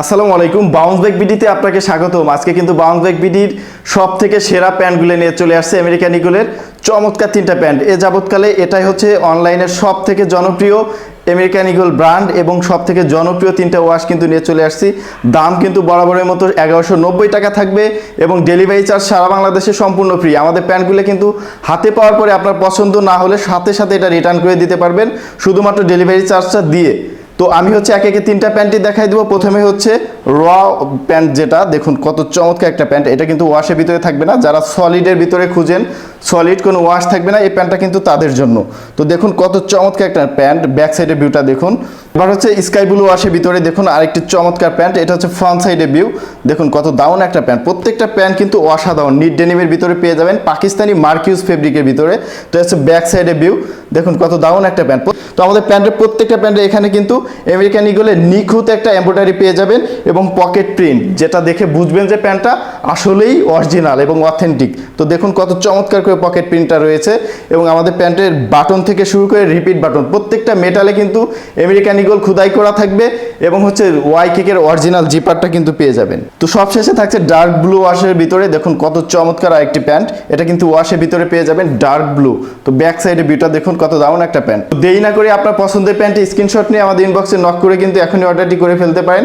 আসসালামু আলাইকুম bounce back বিডিতে আপনাকে স্বাগতম। আজকে কিন্তু বাউন্স ব্যাক বিডির সব থেকে সেরা প্যান্টগুলো নিয়ে চলে আসছে আমেরিকান ইগলের চমৎকার তিনটা প্যান্ট। এ যাবৎকালে এটাই হচ্ছে অনলাইনের সব থেকে জনপ্রিয় আমেরিকান ইগল ব্র্যান্ড এবং সব থেকে জনপ্রিয় তিনটা ওয়াশ কিন্তু নিয়ে চলে আসছি। দাম কিন্তু বরাবরের মতো এগারোশো নব্বই টাকা থাকবে এবং ডেলিভারি চার্জ সারা বাংলাদেশে সম্পূর্ণ ফ্রি আমাদের প্যান্টগুলো কিন্তু হাতে পাওয়ার পরে আপনার পছন্দ না হলে সাথে সাথে এটা রিটার্ন করে দিতে পারবেন। শুধুমাত্র ডেলিভারি চার্জটা দিয়ে। তো আমি হচ্ছে এক একে তিনটা প্যান্টই দেখাই দেবো। প্রথমে হচ্ছে র প্যান্ট যেটা, দেখুন কত চমৎকার একটা প্যান্ট এটা কিন্তু ওয়াশের ভিতরে থাকবে না। যারা সলিডের ভিতরে খুঁজেন সলিড কোনো ওয়াশ থাকবে না, এই প্যান্টটা কিন্তু তাদের জন্য। তো দেখুন কত চমৎকার একটা প্যান্ট ব্যাক সাইডের ভিউটা দেখুন। এবার হচ্ছে স্কাই ব্লু ওয়াশের ভিতরে দেখুন আরেকটি চমৎকার প্যান্ট এটা হচ্ছে ফ্রন্ট সাইডের ভিউ দেখুন কত দাউন একটা প্যান্ট প্রত্যেকটা প্যান্ট কিন্তু অসাধারণ। নিট ডেনিমের ভিতরে পেয়ে যাবেন পাকিস্তানি মার্কিউস ফেব্রিকের ভিতরে। তো হচ্ছে ব্যাক সাইডের ভিউ দেখুন কত দাউন একটা প্যান্ট তো আমাদের প্যান্টের প্রত্যেকটা প্যান্টে এখানে কিন্তু আমেরিকান ইগলের নিখুঁত একটা এমব্রয়ডারি পেয়ে যাবেন এবং পকেট প্রিন্ট, যেটা দেখে বুঝবেন যে প্যান্টটা আসলেই অরিজিনাল এবং অথেন্টিক। তো দেখুন কত চমৎকার করে পকেট প্রিন্টটা রয়েছে এবং আমাদের প্যান্টের বাটন থেকে শুরু করে রিপিট বাটন, প্রত্যেকটা মেটালে কিন্তু আমেরিকান ইগল খুদাই করা থাকবে এবং হচ্ছে ওয়াই কেকের অরিজিনাল জিপারটা কিন্তু পেয়ে যাবেন। তো সবশেষে থাকছে ডার্ক ব্লু ওয়াশের ভিতরে, দেখুন কত চমৎকার আরেকটি প্যান্ট, এটা কিন্তু ওয়াশের ভিতরে পেয়ে যাবেন ডার্ক ব্লু। তো ব্যাক সাইডে ভিউটা দেখুন কত দারুণ একটা প্যান্ট। তো দেরি না করে আপনার পছন্দের প্যান্টটি স্ক্রিনশট নিয়ে আমাদের ইনবক্সে নক করে কিন্তু এখনই অর্ডারটি করে ফেলতে পারেন।